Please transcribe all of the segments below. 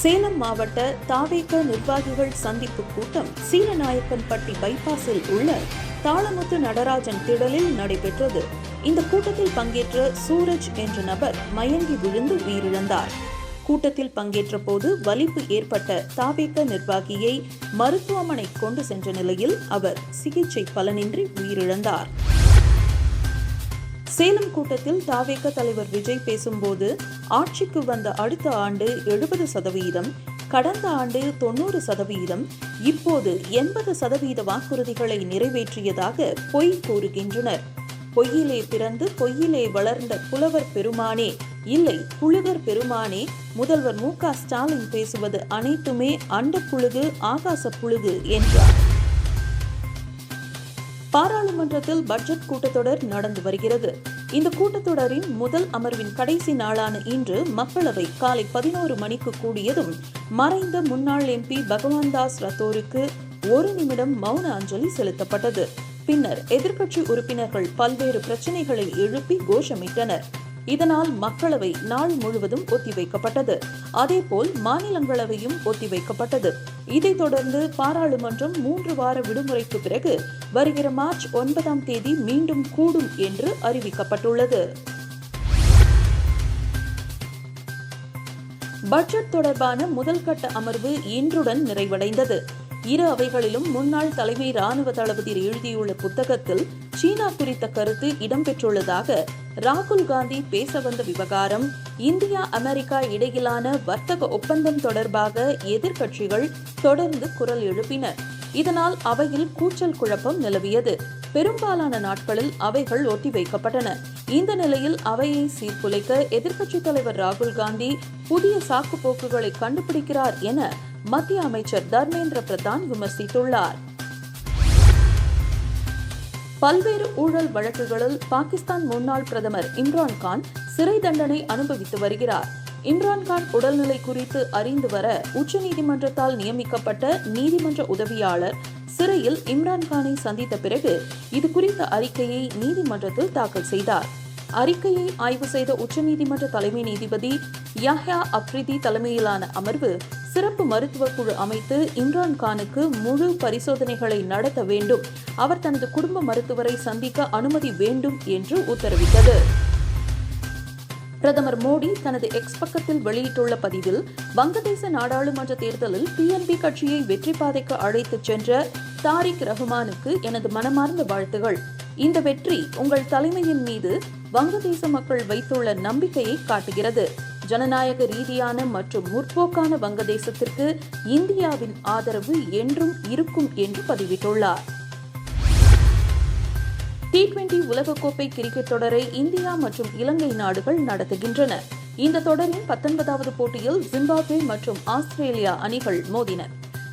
சேலம் மாவட்ட தாவேக நிர்வாகிகள் சந்திப்பு கூட்டம் சீலநாயக்கன்பட்டி பைபாஸில் உள்ள தாளமுத்து நடராஜன் திடலில் நடைபெற்றது. இந்த கூட்டத்தில் பங்கேற்ற சூரஜ் என்ற நபர் மயங்கி விழுந்து உயிரிழந்தார். கூட்டத்தில் பங்கேற்ற போது வலிப்பு ஏற்பட்ட தாவேக நிர்வாகியை மருத்துவமனை கொண்டு சென்ற நிலையில் அவர் சிகிச்சை பலனின்றி உயிரிழந்தார். சேலம் கூட்டத்தில் தாவேக தலைவர் விஜய் பேசும்போது ஆட்சிக்கு வந்த அடுத்த ஆண்டு எழுபது சதவீதம் கடந்த ஆண்டு தொண்ணூறு சதவீதம் இப்போது எண்பது சதவீத வாக்குறுதிகளை நிறைவேற்றியதாக பொய் கூறுகின்றனர். பொய்யிலே பிறந்து பொய்யிலே வளர்ந்த புலவர் பெருமானே இல்லை புழுகர் பெருமானே முதல்வர் மு க ஸ்டாலின் பேசுவது அனைத்துமே அண்ட புழுகு ஆகாச புழுகு என்றார். பாராளுமன்றத்தில் பட்ஜெட் கூட்டத்தொடர் நடந்து வருகிறது. இந்த கூட்டத்தொடரின் முதல் அமர்வின் கடைசி நாளான இன்று மக்களவை காலை பதினோரு மணிக்கு கூடியதும் மறைந்த முன்னாள் எம்பி பகவான் தாஸ் ரத்தோருக்கு ஒரு நிமிடம் மௌன அஞ்சலி செலுத்தப்பட்டது. பின்னர் எதிர்க்கட்சி உறுப்பினர்கள் பல்வேறு பிரச்சனைகளை எழுப்பி கோஷமிட்டனர். இதனால் மக்களவை நாள் முழுவதும் ஒத்திவைக்கப்பட்டது. அதேபோல் மாநிலங்களவையும் ஒத்திவைக்கப்பட்டது. இதைத் தொடர்ந்து பாராளுமன்றம் மூன்று வார விடுமுறைக்கு பிறகு வருகிற மார்ச் ஒன்பதாம் தேதி மீண்டும் கூடும் என்று அறிவிக்கப்பட்டுள்ளது. பட்ஜெட் தொடர்பான முதல் கட்ட அமர்வு இன்றுடன் நிறைவடைந்தது. இரு அவைகளிலும் முன்னாள் தலைமை ராணுவ தளபதி எழுதியுள்ள புத்தகத்தில் சீனா குறித்த கருத்து இடம்பெற்றுள்ளதாக ராகுல் காந்தி பேச வந்த விவகாரம் இந்தியா அமெரிக்கா இடையிலான வர்த்தக ஒப்பந்தம் தொடர்பாக எதிர்க்கட்சிகள் தொடர்ந்து குரல் எழுப்பின. இதனால் அவையில் கூச்சல் குழப்பம் நிலவியது. பெரும்பாலான நாட்களில் அவைகள் ஒத்திவைக்கப்பட்டன இந்த நிலையில் அவையை சீர்குலைக்க எதிர்க்கட்சித் தலைவர் ராகுல் காந்தி புதிய சாக்கு போக்குகளை கண்டுபிடிக்கிறார் என மத்திய அமைச்சர் தர்மேந்திர பிரதான் விமர்சித்துள்ளார். பல்வேறு ஊழல் வழக்குகளில் பாகிஸ்தான் முன்னாள் பிரதமர் இம்ரான்கான் சிறை தண்டனை அனுபவித்து வருகிறார். இம்ரான்கான் உடல்நிலை குறித்து அறிந்து வர உச்சநீதிமன்றத்தால் நியமிக்கப்பட்ட நீதிமன்ற உதவியாளர் சிறையில் இம்ரான்கானை சந்தித்த பிறகு இது குறித்த அறிக்கையை நீதிமன்றத்தில் தாக்கல் செய்தார். அறிக்கையை ஆய்வு செய்த உச்சநீதிமன்ற தலைமை நீதிபதி யஹ்யா அப்ரிதி தலைமையிலான அமர்வு சிறப்பு மருத்துவ குழு அமைத்து இம்ரான் கானுக்கு முழு பரிசோதனைகளை நடத்த வேண்டும். அவர் தனது குடும்ப மருத்துவரை சந்திக்க அனுமதி வேண்டும் என்று உத்தரவிட்டது. பிரதமர் மோடி தனது எக்ஸ் பக்கத்தில் வெளியிட்டுள்ள பதிவில் வங்கதேச நாடாளுமன்ற தேர்தலில் பிஎன்பி கட்சியை வெற்றி பாதைக்கு அழைத்துச் சென்ற தாரிக் ரஹ்மானுக்கு எனது மனமார்ந்த வாழ்த்துகள். இந்த வெற்றி உங்கள் தலைமையின் மீது வங்கதேச மக்கள் வைத்துள்ள நம்பிக்கையை காட்டுகிறது. ஜனநாயக ரீதியான மற்றும் முற்போக்கான வங்கதேசத்திற்கு இந்தியாவின் ஆதரவு என்றும் இருக்கும் என்று பதிவிட்டுள்ளார். டி டுவெண்டி உலகக்கோப்பை கிரிக்கெட் தொடரை இந்தியா மற்றும் இலங்கை நாடுகள் நடத்துகின்றன. இந்த தொடரின் பத்தொன்பதாவது போட்டியில் ஜிம்பாப்வே மற்றும் ஆஸ்திரேலியா அணிகள் மோதின.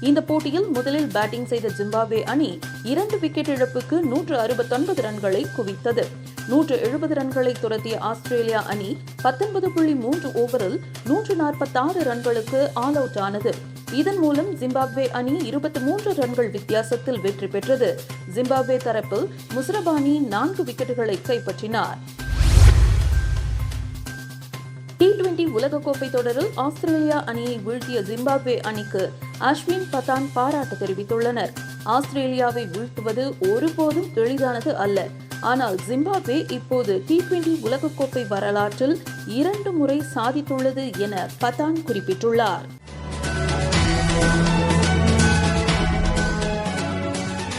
இந்த போட்டியில் முதலில் பேட்டிங் செய்த ஜிம்பாப்வே அணி இரண்டு விக்கெட் இழப்புக்கு நூற்று அறுபத்தொன்பது ரன்களை குவித்தது. நூற்று எழுபது ரன்களை துரத்திய ஆஸ்திரேலியா அணி பத்தொன்பது புள்ளி மூன்று ஓவரில் நூற்று நாற்பத்தாறு ரன்களுக்கு ஆல் அவுட் ஆனது. இதன் மூலம் ஜிம்பாப்வே அணி இருபத்தி மூன்று ரன்கள் வித்தியாசத்தில் வெற்றி பெற்றது. ஜிம்பாப்வே தரப்பில் முசரபானி நான்கு விக்கெட்டுகளை கைப்பற்றினார். டி டுவெண்டி உலகக்கோப்பை தொடரில் ஆஸ்திரேலியா அணியை வீழ்த்திய ஜிம்பாப்வே அணிக்கு அஸ்வின் பதான் பாராட்டு தெரிவித்துள்ளனர். ஆஸ்திரேலியாவை வீழ்த்துவது ஒருபோதும் எளிதானது அல்ல. ஆனால் ஜிம்பாப்வே இப்போது டி டுவெண்டி உலகக்கோப்பை வரலாற்றில் இரண்டு முறை சாதித்துள்ளது என பதான் குறிப்பிட்டுள்ளார்.